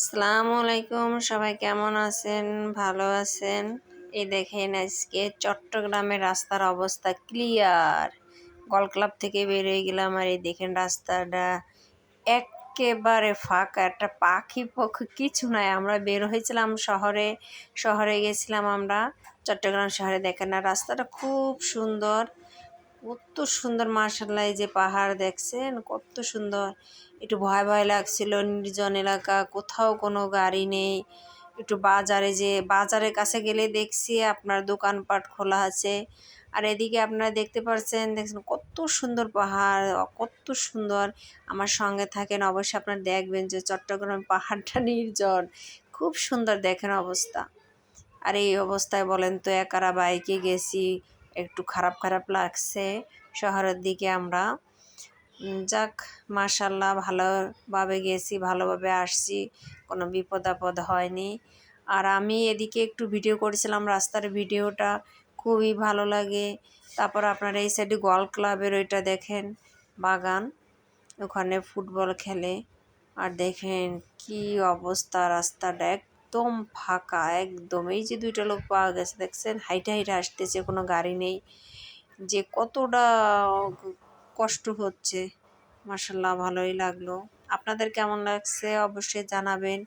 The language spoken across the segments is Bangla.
আসসালামু আলাইকুম, সবাই কেমন আছেন? ভালো আছেন? এই দেখেন আজকে চট্টগ্রামের রাস্তার অবস্থা ক্লিয়ার গল ক্লাব থেকে বেরিয়ে গেলাম আর এই দেখেন রাস্তাটা একেবারে ফাঁকা, একটা পাখি পক্ষী কিছু নাই। আমরা বের হয়েছিলাম শহরে শহরে গেছিলাম আমরা, চট্টগ্রাম শহরে। দেখেন না, রাস্তাটা খুব সুন্দর। কত সুন্দর মার্শাল্লাহ যে পাহাড় দেখছেন, কত সুন্দর। একটু ভয় ভয় লাগছিল, নির্জন এলাকা, কোথাও কোনো গাড়ি নেই। একটু বাজারে যে, বাজারের কাছে গেলে দেখছি আপনার দোকানপাট খোলা আছে। আর এদিকে আপনারা দেখতে পাচ্ছেন দেখছেন কত সুন্দর পাহাড়, কত সুন্দর। আমার সঙ্গে থাকেন, অবশ্যই আপনারা দেখবেন যে চট্টগ্রাম পাহাড়টা নির্জন। খুব সুন্দর দেখেন অবস্থা। আর এই অবস্থায় বলেন তো, একারা বাইকে গেছি একটু খারাপ খারাপ লাগছে শহরের দিকে আমরা। যাক মাশাল্লাহ ভালোভাবে গেছি, ভালোভাবে আসছি, কোনো বিপদ আপদ হয়নি। আর আমি এদিকে একটু ভিডিও করেছিলাম, রাস্তার ভিডিওটা, খুবই ভালো লাগে। তারপর আপনারা এই সাইডে গল ক্লাবের ওইটা দেখেন, বাগান, ওখানে ফুটবল খেলে। আর দেখেন কি অবস্থা, রাস্তাটা একদম ফাঁকা, একদম। এই যে দুইটা লোক পাওয়া গেছে, দেখছেন? হাইটে হাইটে আসতেছে, কোনো গাড়ি নেই। যে কতটা কষ্ট হচ্ছে। মাসাল্লাহ ভালোই লাগল। আপনাদের কেমন লাগছে? অবশ্যই জানাবেন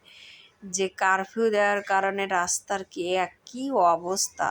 যে কারফিউ দেওয়ার কারণে রাস্তার কি এক কী অবস্থা